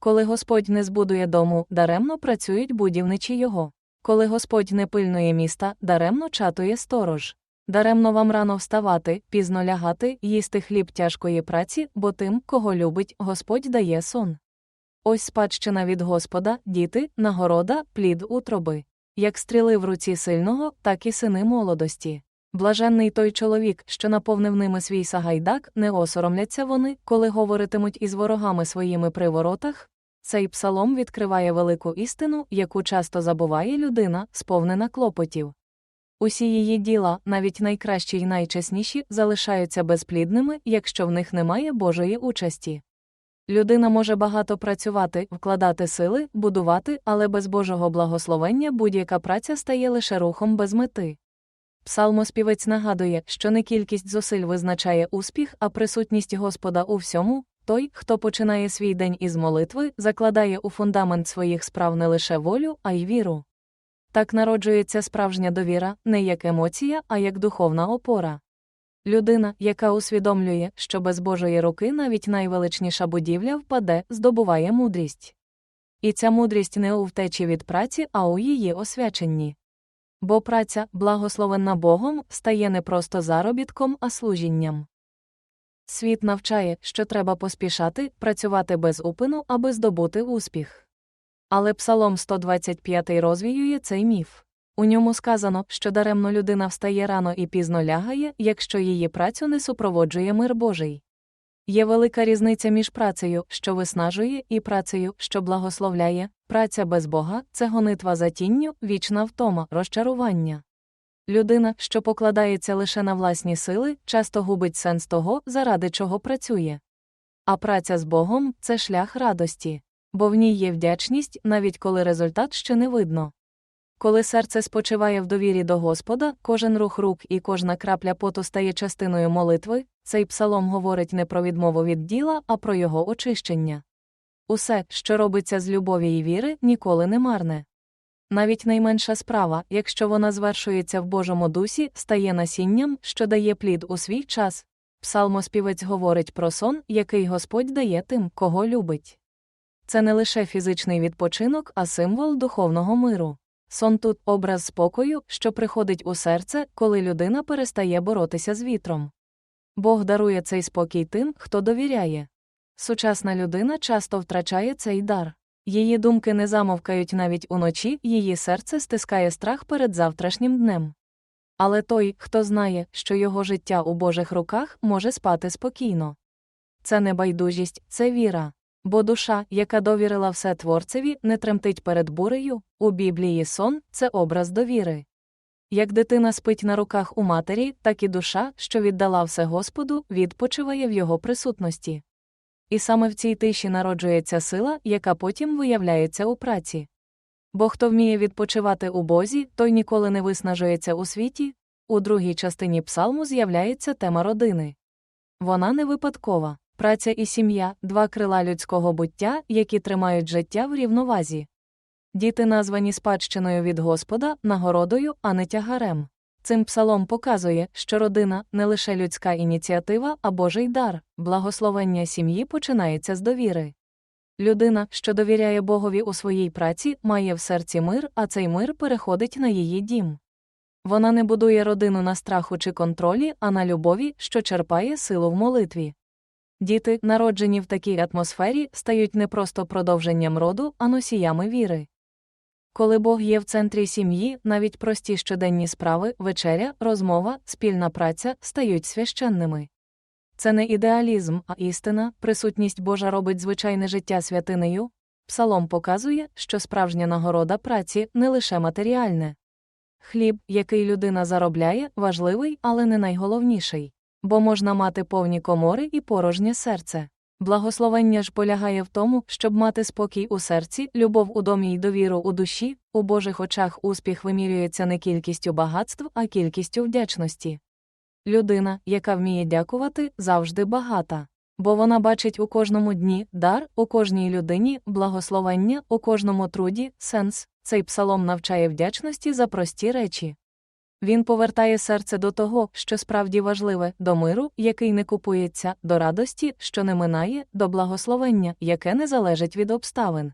Коли Господь не збудує дому, даремно працюють будівничі його. Коли Господь не пильнує міста, даремно чатує сторож. Даремно вам рано вставати, пізно лягати, їсти хліб тяжкої праці, бо тим, кого любить, Господь дає сон. Ось спадщина від Господа, діти, нагорода, плід утроби. Як стріли в руці сильного, так і сини молодості. Блаженний той чоловік, що наповнив ними свій сагайдак, не осоромляться вони, коли говоритимуть із ворогами своїми при воротах. Цей псалом відкриває велику істину, яку часто забуває людина, сповнена клопотів. Усі її діла, навіть найкращі й найчесніші, залишаються безплідними, якщо в них немає Божої участі. Людина може багато працювати, вкладати сили, будувати, але без Божого благословення будь-яка праця стає лише рухом без мети. Псалмоспівець нагадує, що не кількість зусиль визначає успіх, а присутність Господа у всьому. Той, хто починає свій день із молитви, закладає у фундамент своїх справ не лише волю, а й віру. Так народжується справжня довіра, не як емоція, а як духовна опора. Людина, яка усвідомлює, що без Божої руки навіть найвеличніша будівля впаде, здобуває мудрість. І ця мудрість не у втечі від праці, а у її освяченні. Бо праця, благословенна Богом, стає не просто заробітком, а служінням. Світ навчає, що треба поспішати, працювати без упину, аби здобути успіх. Але Псалом 125 розвіює цей міф. У ньому сказано, що даремно людина встає рано і пізно лягає, якщо її працю не супроводжує мир Божий. Є велика різниця між працею, що виснажує, і працею, що благословляє, праця без Бога це гонитва за тінню, вічна втома, розчарування. Людина, що покладається лише на власні сили, часто губить сенс того, заради чого працює. А праця з Богом це шлях радості, бо в ній є вдячність, навіть коли результат ще не видно. Коли серце спочиває в довірі до Господа, кожен рух рук і кожна крапля поту стає частиною молитви, цей псалом говорить не про відмову від діла, а про його очищення. Усе, що робиться з любові і віри, ніколи не марне. Навіть найменша справа, якщо вона звершується в Божому дусі, стає насінням, що дає плід у свій час. Псалмоспівець говорить про сон, який Господь дає тим, кого любить. Це не лише фізичний відпочинок, а символ духовного миру. Сон тут образ спокою, що приходить у серце, коли людина перестає боротися з вітром. Бог дарує цей спокій тим, хто довіряє. Сучасна людина часто втрачає цей дар. Її думки не замовкають навіть уночі, її серце стискає страх перед завтрашнім днем. Але той, хто знає, що його життя у Божих руках, може спати спокійно. Це не байдужість, це віра. Бо душа, яка довірила все творцеві, не тремтить перед бурею, у Біблії сон це образ довіри. Як дитина спить на руках у матері, так і душа, що віддала все Господу, відпочиває в його присутності. І саме в цій тиші народжується сила, яка потім виявляється у праці. Бо хто вміє відпочивати у Бозі, той ніколи не виснажується у світі. У другій частині псалму з'являється тема родини. Вона не випадкова. Праця і сім'я два крила людського буття, які тримають життя в рівновазі. Діти названі спадщиною від Господа, нагородою, а не тягарем. Цим псалом показує, що родина не лише людська ініціатива, а Божий дар, благословення сім'ї починається з довіри. Людина, що довіряє Богові у своїй праці, має в серці мир, а цей мир переходить на її дім. Вона не будує родину на страху чи контролі, а на любові, що черпає силу в молитві. Діти, народжені в такій атмосфері, стають не просто продовженням роду, а носіями віри. Коли Бог є в центрі сім'ї, навіть прості щоденні справи, вечеря, розмова, спільна праця стають священними. Це не ідеалізм, а істина, присутність Божа робить звичайне життя святинею. Псалом показує, що справжня нагорода праці не лише матеріальне. Хліб, який людина заробляє, важливий, але не найголовніший. Бо можна мати повні комори і порожнє серце. Благословення ж полягає в тому, щоб мати спокій у серці, любов у домі й довіру у душі, у Божих очах успіх вимірюється не кількістю багатств, а кількістю вдячності. Людина, яка вміє дякувати, завжди багата. Бо вона бачить у кожному дні дар, у кожній людині, благословення, у кожному труді, сенс. Цей псалом навчає вдячності за прості речі. Він повертає серце до того, що справді важливе, до миру, який не купується, до радості, що не минає, до благословення, яке не залежить від обставин.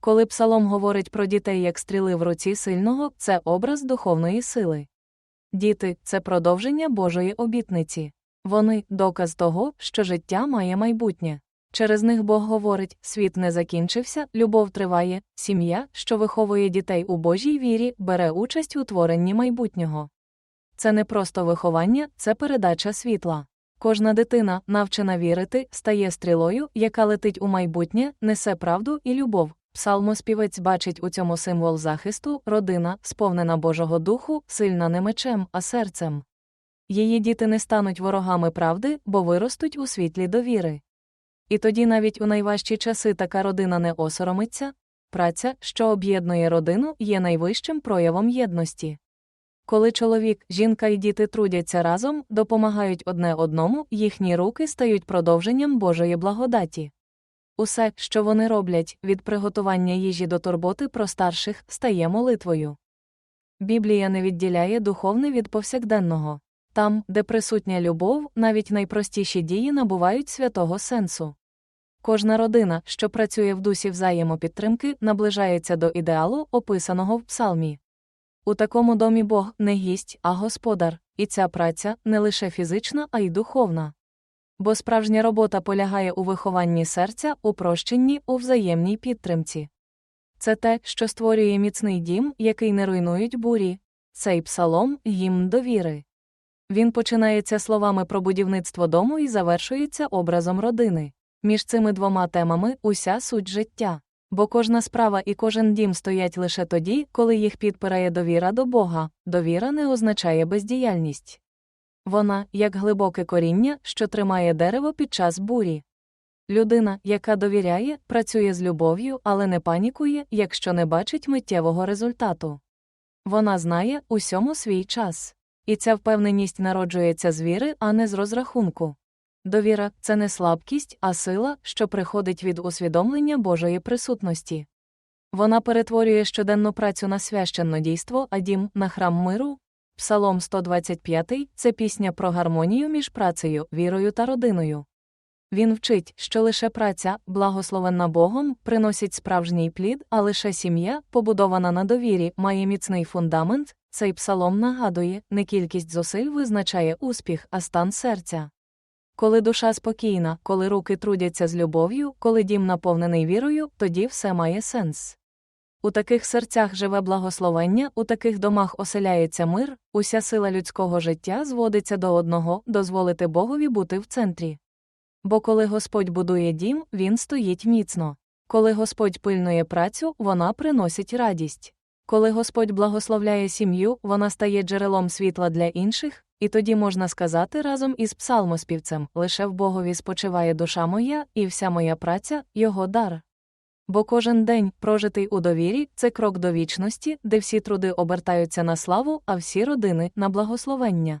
Коли псалом говорить про дітей як стріли в руці сильного, це образ духовної сили. Діти це продовження Божої обітниці. Вони доказ того, що життя має майбутнє. Через них Бог говорить: світ не закінчився, любов триває, сім'я, що виховує дітей у Божій вірі, бере участь у творенні майбутнього. Це не просто виховання, це передача світла. Кожна дитина, навчена вірити, стає стрілою, яка летить у майбутнє, несе правду і любов. Псалмоспівець бачить у цьому символ захисту, родина, сповнена Божого духу, сильна не мечем, а серцем. Її діти не стануть ворогами правди, бо виростуть у світлі довіри. І тоді навіть у найважчі часи така родина не осоромиться. Праця, що об'єднує родину, є найвищим проявом єдності. Коли чоловік, жінка і діти трудяться разом, допомагають одне одному, їхні руки стають продовженням Божої благодаті. Усе, що вони роблять, від приготування їжі до турботи про старших, стає молитвою. Біблія не відділяє духовне від повсякденного. Там, де присутня любов, навіть найпростіші дії набувають святого сенсу. Кожна родина, що працює в дусі взаємопідтримки, наближається до ідеалу, описаного в псалмі. У такому домі Бог не гість, а господар, і ця праця не лише фізична, а й духовна. Бо справжня робота полягає у вихованні серця, у прощенні, у взаємній підтримці. Це те, що створює міцний дім, який не руйнують бурі. Цей псалом гімн довіри. Він починається словами про будівництво дому і завершується образом родини. Між цими двома темами уся суть життя. Бо кожна справа і кожен дім стоять лише тоді, коли їх підпирає довіра до Бога, довіра не означає бездіяльність. Вона, як глибоке коріння, що тримає дерево під час бурі. Людина, яка довіряє, працює з любов'ю, але не панікує, якщо не бачить миттєвого результату. Вона знає усьому свій час. І ця впевненість народжується з віри, а не з розрахунку. Довіра це не слабкість, а сила, що приходить від усвідомлення Божої присутності. Вона перетворює щоденну працю на священне дійство, а дім на храм миру. Псалом 125 це пісня про гармонію між працею, вірою та родиною. Він вчить, що лише праця, благословенна Богом, приносить справжній плід, а лише сім'я, побудована на довірі, має міцний фундамент. Цей псалом нагадує, не кількість зусиль визначає успіх, а стан серця. Коли душа спокійна, коли руки трудяться з любов'ю, коли дім наповнений вірою, тоді все має сенс. У таких серцях живе благословення, у таких домах оселяється мир, уся сила людського життя зводиться до одного дозволити Богові бути в центрі. Бо коли Господь будує дім, він стоїть міцно. Коли Господь пильнує працю, вона приносить радість. Коли Господь благословляє сім'ю, вона стає джерелом світла для інших, і тоді можна сказати разом із псалмоспівцем лише в Богові спочиває душа моя, і вся моя праця його дар. Бо кожен день, прожитий у довірі, це крок до вічності, де всі труди обертаються на славу, а всі родини на благословення.